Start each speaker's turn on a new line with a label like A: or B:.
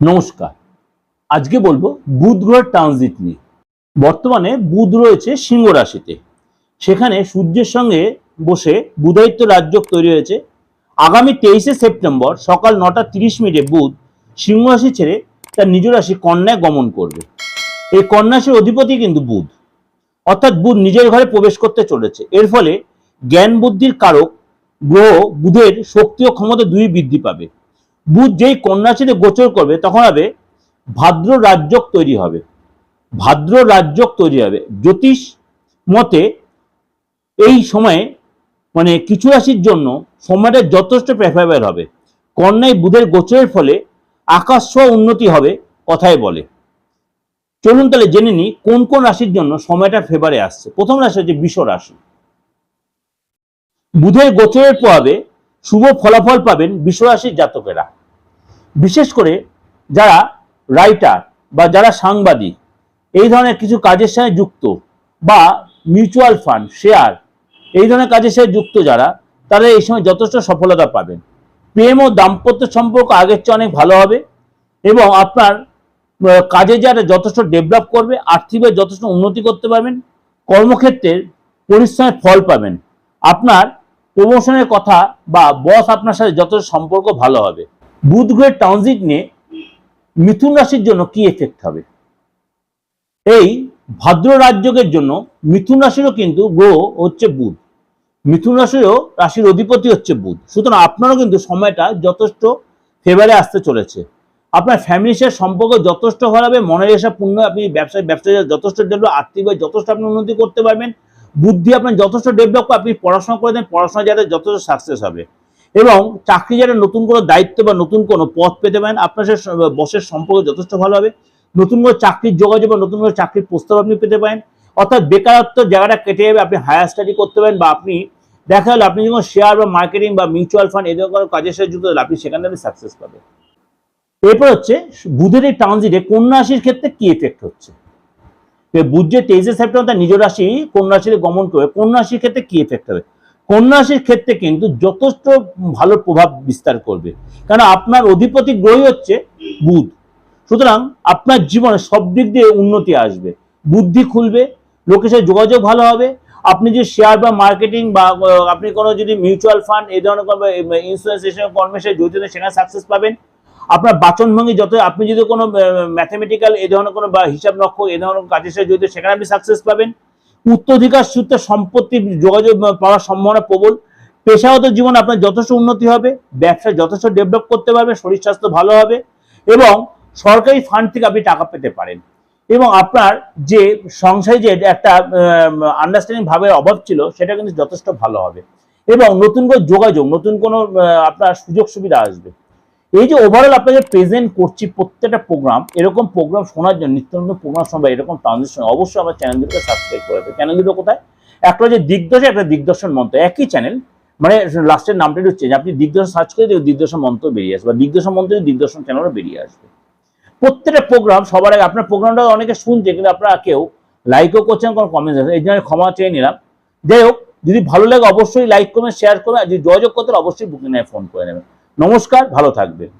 A: নমস্কার। আজকে বলব বুধ গ্রহের ট্রানজিট নিয়ে। বর্তমানে বুধ রয়েছে সিংহ রাশিতে। সেখানে সূর্যের সঙ্গে বসে বুধায়িত্ব রাজ্য তৈরি হয়েছে। আগামী তেইশে সেপ্টেম্বর সকাল নটা তিরিশ মিনিটে বুধ সিংহ রাশি ছেড়ে তার নিজ রাশি কন্যায় গমন করবে। এই কন্যা অধিপতি কিন্তু বুধ। অর্থাৎ বুধ নিজের ঘরে প্রবেশ করতে চলেছে। এর ফলে জ্ঞান বুদ্ধির কারক গ্রহ বুধের শক্তি ও ক্ষমতা দুই বৃদ্ধি পাবে। বুধ যেই কন্যা রাশিতে গোচর করবে, তখন হবে ভাদ্র রাজ্যক তৈরি হবে। ভাদ্র রাজ্যক তৈরি হবে। জ্যোতিষ মতে এই সময়ে মানে কিছু রাশির জন্য সময়টা যথেষ্ট প্রেফারেবল হবে। কন্যায় বুধের গোচরের ফলে আকাশ উন্নতি হবে কথায় বলে। চলুন তাহলে জেনে নিই কোন কোন রাশির জন্য সময়টা ফেভারে আসছে। প্রথম রাশি হচ্ছে বিষ রাশি। বুধের গোচরের প্রভাবে শুভ ফলাফল পাবেন বিশ্বরাশির জাতকেরা। বিশেষ করে যারা রাইটার বা যারা সাংবাদিক, এই ধরনের কিছু কাজের সঙ্গে যুক্ত বা মিউচুয়াল ফান্ড শেয়ার এই ধরনের কাজের সাথে যুক্ত যারা, তারা এই সময় যথেষ্ট সফলতা পাবেন। প্রেম ও দাম্পত্য সম্পর্ক আগের চেয়ে অনেক ভালো হবে এবং আপনার কাজে যারা যথেষ্ট ডেভেলপ করবে আর্থিকভাবে যথেষ্ট উন্নতি করতে পারবেন, কর্মক্ষেত্রের পরিশ্রমের ফল পাবেন। আপনার প্রমোশনের কথা বা বস আপনার সাথে যথেষ্ট সম্পর্ক ভালো হবে। বুধ গ্রহের ট্রানজিট নিয়ে মিথুন রাশির জন্য কি এফেক্ট হবে? এই ভাদ্র রাজ্যকের জন্য মিথুন রাশিরও কিন্তু গ্রহ হচ্ছে বুধ। মিথুন রাশিরও রাশির অধিপতি হচ্ছে বুধ। সুতরাং আপনারও কিন্তু সময়টা যথেষ্ট ফেভারে আসতে চলেছে। আপনার ফ্যামিলির সাথে সম্পর্ক যথেষ্ট ভালো হবে মনের এসব পূর্ণ আপনি ব্যবসায় ব্যবসায় যথেষ্ট ডেভেলপ আর্থিকভাবে যথেষ্ট আপনি উন্নতি করতে পারবেন। বুদ্ধি আপনার যথেষ্ট ডেভেলপ করে আপনি পড়াশোনা করে দেন পড়াশোনা যাতে যথেষ্ট সাকসেস হবে। এবং চাকরি যারা নতুন কোনো দায়িত্ব বা নতুন কোনো পথ পেতে পারেন, আপনার সাথে বসের সম্পর্ক যথেষ্ট ভালো হবে। নতুন কোনো চাকরির যোগাযোগ বা নতুন কোনো চাকরির প্রস্তাব আপনি পেতে পারেন। অর্থাৎ বেকারত্ব জায়গাটা কেটে যাবে, আপনি হায়ার স্টাডি করতে পারেন বা আপনি দেখা গেলো আপনি যখন শেয়ার বা মার্কেটিং বা মিউচুয়াল ফান্ড এই ধরনের কাজের সাথে যুক্ত আপনি সেখানে আপনি সাকসেস পাবেন। এরপর হচ্ছে, বুধের এই ট্রানজিটে কন্যা রাশির ক্ষেত্রে কি এফেক্ট হচ্ছে? বুধ যে তেইশে সেপ্টেম্বর নিজ রাশি কন্যা গমন করবে কন্যা রাশির ক্ষেত্রে কি এফেক্ট হবে? কন্যা রাশির ক্ষেত্রে কিন্তু যথেষ্ট ভালো প্রভাব বিস্তার করবে। কারণ আপনার অধিপতি গ্রহই হচ্ছে বুধ। সুতরাং আপনার জীবনে সব দিক দিয়ে উন্নতি আসবে। বুদ্ধি খুলবে, লোকের সাথে যোগাযোগ ভালো হবে। আপনি যে শেয়ার বা মার্কেটিং বা আপনি কোনো যদি মিউচুয়াল ফান্ড এই ধরনের ইন্স্যুরেন্স এসব কর্মের সাথে জড়িত সেখানে সাকসেস পাবেন। আপনার বাচনভঙ্গি যত, আপনি যদি কোনো ম্যাথামেটিক্যাল এই ধরনের কোনো বা হিসাব লক্ষ্য এই ধরনের সাথে জড়িত সেখানে আপনি সাকসেস পাবেন। উত্তরাধিকার সূত্রে সম্পত্তির যোগাযোগ পাওয়ার সম্ভাবনা প্রবল। পেশাগত জীবন আপনার যথেষ্ট উন্নতি হবে ব্যবসা যথেষ্ট ডেভেলপ করতে পারবে শরীর স্বাস্থ্য ভালো হবে এবং সরকারি ফান্ড থেকে আপনি টাকা পেতে পারেন। এবং আপনার যে সংসারে যে একটা আন্ডারস্ট্যান্ডিং ভাবের অভাব ছিল, সেটা কিন্তু যথেষ্ট ভালো হবে। এবং নতুন করে যোগাযোগ, নতুন কোনো আপনার সুযোগ সুবিধা আসবে। এই যে ওভারঅল আপনাদের প্রেজেন্ট করছি প্রত্যেকটা প্রোগ্রাম এরকম প্রোগ্রাম শোনার জন্য, নিত্য নতুন প্রোগ্রাম শোনা এরকম ট্রানজেকশন অবশ্যই আমার চ্যানেল দুটোকে সাবস্ক্রাইব করে দেবে। চ্যানেল দুটো কোথায়? একটা হচ্ছে দিগদর্শন একটা দিগদর্শন মন্ত্র একই চ্যানেল মানে লাস্টের নামটা হচ্ছে যে আপনি দিগদর্শন সার্চ করে দিলে দিগদর্শন মন্ত্র বেরিয়ে আসবে। বা দিগদর্শন মন্ত্রে দিগদর্শন চ্যানেলও বেরিয়ে আসবে। প্রত্যেকটা প্রোগ্রাম সবার আগে আপনার প্রোগ্রামটা অনেকে শুনছে, কিন্তু আপনারা কেউ লাইকও করছেন, কোনো কমেন্ট এই জন্য ক্ষমা চেয়ে নিলাম। যাই হোক, যদি ভালো লাগে অবশ্যই লাইক করবেন শেয়ার করবেন। আর যদি যোগাযোগ করতে অবশ্যই বুকিং ফোন করে নেবেন। নমস্কার ভালো থাকবেন।